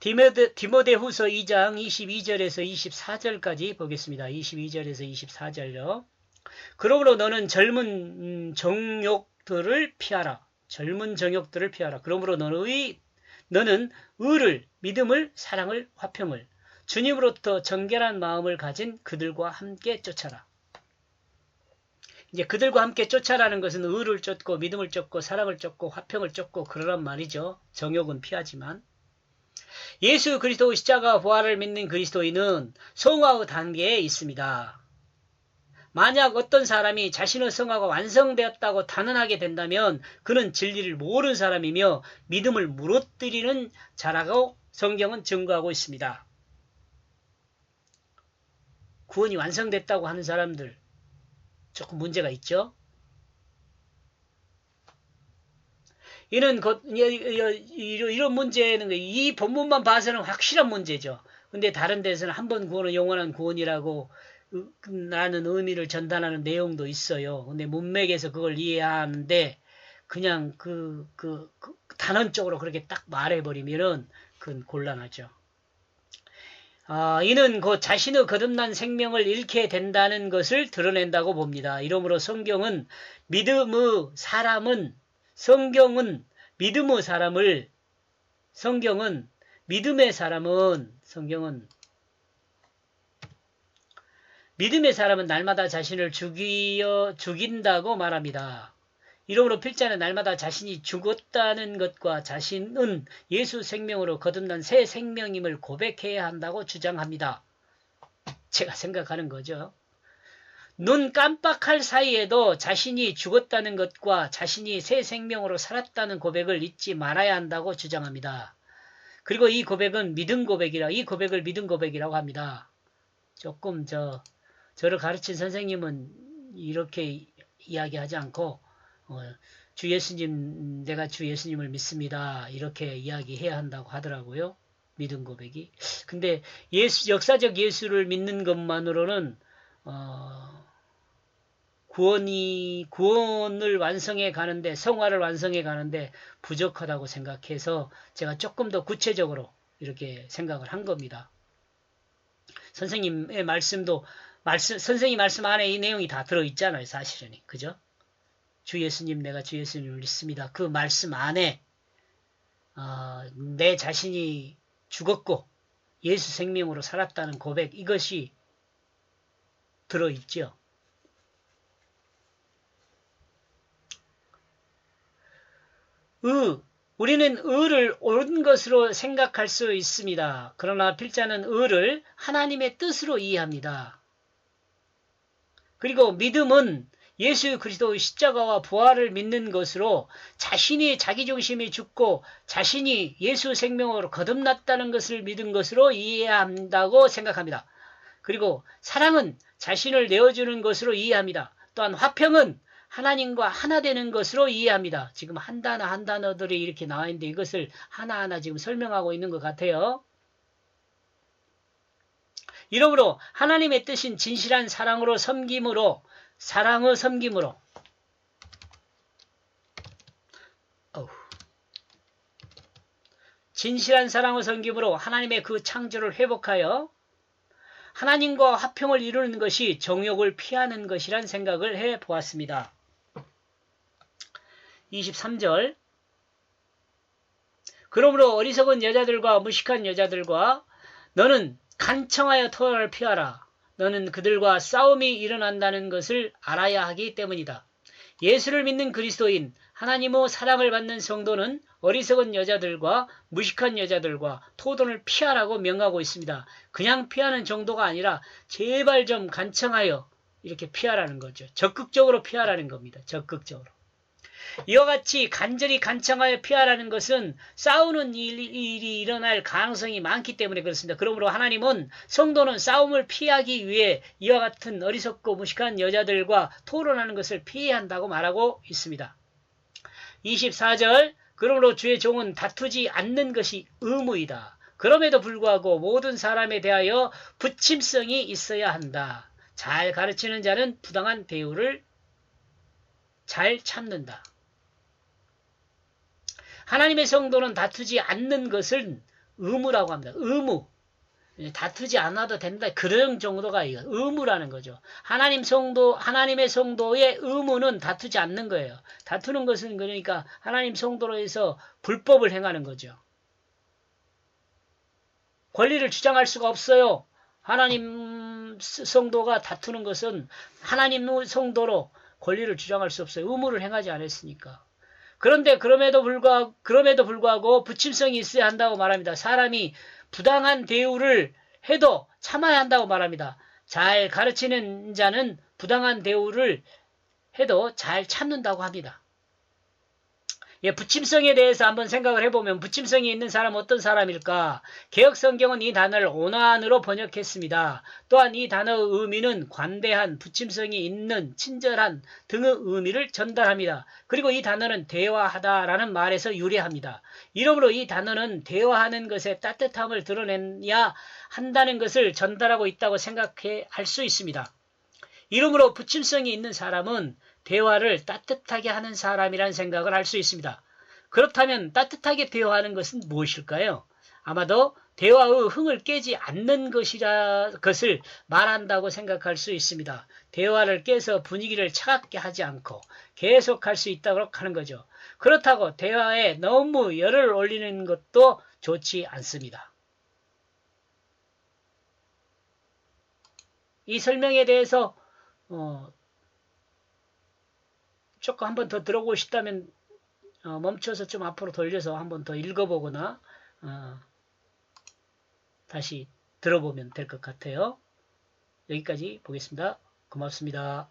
디모데, 디모데 후서 2장 22절에서 24절까지 보겠습니다. 22절에서 24절요. 그러므로 너는 젊은 음, 정욕들을 피하라. 젊은 정욕들을 피하라. 그러므로 너의 너는 의를 믿음을 사랑을 화평을 주님으로부터 정결한 마음을 가진 그들과 함께 쫓아라. 이제 그들과 함께 쫓아라는 것은 의를 쫓고 믿음을 쫓고 사랑을 쫓고 화평을 쫓고 그러란 말이죠. 정욕은 피하지만 예수 그리스도 십자가 부활을 믿는 그리스도인은 성화의 단계에 있습니다. 만약 어떤 사람이 자신의 성화가 완성되었다고 단언하게 된다면 그는 진리를 모르는 사람이며 믿음을 무너뜨리는 자라고 성경은 증거하고 있습니다. 구원이 완성됐다고 하는 사람들 조금 문제가 있죠. 이는 거- 이- 이- 이- 이런 문제는 이 본문만 봐서는 확실한 문제죠. 근데 다른 데서는 한 번 구원은 영원한 구원이라고 라는 의미를 전달하는 내용도 있어요. 근데 문맥에서 그걸 이해하는데 그냥 그, 그, 그 단언적으로 그렇게 딱 말해버리면은 그건 곤란하죠. 아, 이는 그 자신의 거듭난 생명을 잃게 된다는 것을 드러낸다고 봅니다. 이러므로 성경은 믿음의 사람은 성경은 믿음의 사람을 성경은 믿음의 사람은 성경은 믿음의 사람은 날마다 자신을 죽이어 죽인다고 말합니다. 이러므로 필자는 날마다 자신이 죽었다는 것과 자신은 예수 생명으로 거듭난 새 생명임을 고백해야 한다고 주장합니다. 제가 생각하는 거죠. 눈 깜빡할 사이에도 자신이 죽었다는 것과 자신이 새 생명으로 살았다는 고백을 잊지 말아야 한다고 주장합니다. 그리고 이 고백은 믿음 고백이라 이 고백을 믿음 고백이라고 합니다. 조금 저 저를 가르친 선생님은 이렇게 이야기하지 않고 어, 주 예수님 내가 주 예수님을 믿습니다 이렇게 이야기해야 한다고 하더라고요. 믿음 고백이. 근데 예수 역사적 예수를 믿는 것만으로는 어, 구원이 구원을 완성해 가는데 성화를 완성해 가는데 부족하다고 생각해서 제가 조금 더 구체적으로 이렇게 생각을 한 겁니다. 선생님의 말씀도 말씀 선생님 말씀 안에 이 내용이 다 들어 있잖아요, 사실은. 그죠? 주 예수님 내가 주 예수님을 믿습니다. 그 말씀 안에 어, 내 자신이 죽었고 예수 생명으로 살았다는 고백 이것이 들어 있죠. 의, 우리는 의를 옳은 것으로 생각할 수 있습니다. 그러나 필자는 의를 하나님의 뜻으로 이해합니다. 그리고 믿음은 예수 그리스도의 십자가와 부활을 믿는 것으로 자신이 자기 중심이 죽고 자신이 예수 생명으로 거듭났다는 것을 믿은 것으로 이해해야 한다고 생각합니다. 그리고 사랑은 자신을 내어주는 것으로 이해합니다. 또한 화평은 하나님과 하나 되는 것으로 이해합니다. 지금 한 단어 한 단어들이 이렇게 나와 있는데 이것을 하나하나 지금 설명하고 있는 것 같아요. 이러므로 하나님의 뜻인 진실한 사랑으로 섬김으로 사랑의 섬김으로. 진실한 사랑의 섬김으로 하나님의 그 창조를 회복하여 하나님과 화평을 이루는 것이 정욕을 피하는 것이란 생각을 해 보았습니다. 23절 그러므로 어리석은 여자들과 무식한 여자들과 너는 간청하여 토론을 피하라. 너는 그들과 싸움이 일어난다는 것을 알아야 하기 때문이다. 예수를 믿는 그리스도인 하나님의 사랑을 받는 성도는 어리석은 여자들과 무식한 여자들과 토론을 피하라고 명하고 있습니다. 그냥 피하는 정도가 아니라 제발 좀 간청하여 이렇게 피하라는 거죠. 적극적으로 피하라는 겁니다. 적극적으로. 이와 같이 간절히 간청하여 피하라는 것은 싸우는 일이, 일이 일어날 가능성이 많기 때문에 그렇습니다. 그러므로 하나님은 성도는 싸움을 피하기 위해 이와 같은 어리석고 무식한 여자들과 토론하는 것을 피해야 한다고 말하고 있습니다. 24절 그러므로 주의 종은 다투지 않는 것이 의무이다. 그럼에도 불구하고 모든 사람에 대하여 부침성이 있어야 한다. 잘 가르치는 자는 부당한 대우를 잘 참는다. 하나님의 성도는 다투지 않는 것은 의무라고 합니다. 의무. 다투지 않아도 된다. 그런 정도가 이거 의무라는 거죠. 하나님 성도, 하나님의 성도의 의무는 다투지 않는 거예요. 다투는 것은 그러니까 하나님 성도로 해서 불법을 행하는 거죠. 권리를 주장할 수가 없어요. 하나님 성도가 다투는 것은 하나님 성도로 권리를 주장할 수 없어요. 의무를 행하지 않았으니까. 그런데 그럼에도 불구하고 그럼에도 불구하고 부침성이 있어야 한다고 말합니다. 사람이 부당한 대우를 해도 참아야 한다고 말합니다. 잘 가르치는 자는 부당한 대우를 해도 잘 참는다고 합니다. 예, 부침성에 대해서 한번 생각을 해보면 부침성이 있는 사람은 어떤 사람일까? 개혁 성경은 이 단어를 온화한으로 번역했습니다. 또한 이 단어의 의미는 관대한, 부침성이 있는, 친절한 등의 의미를 전달합니다. 그리고 이 단어는 대화하다라는 말에서 유래합니다. 이러므로 이 단어는 대화하는 것에 따뜻함을 드러내야 한다는 것을 전달하고 있다고 생각해 할 수 있습니다. 이러므로 부침성이 있는 사람은 대화를 따뜻하게 하는 사람이라는 생각을 할 수 있습니다. 그렇다면 따뜻하게 대화하는 것은 무엇일까요? 아마도 대화의 흥을 깨지 않는 것이라 것을 말한다고 생각할 수 있습니다. 대화를 깨서 분위기를 차갑게 하지 않고 계속할 수 있도록 하는 거죠. 그렇다고 대화에 너무 열을 올리는 것도 좋지 않습니다. 이 설명에 대해서 어, 조금 한 번 더 들어보고 싶다면 어, 멈춰서 좀 앞으로 돌려서 한 번 더 읽어보거나 어, 다시 들어보면 될 것 같아요. 여기까지 보겠습니다. 고맙습니다.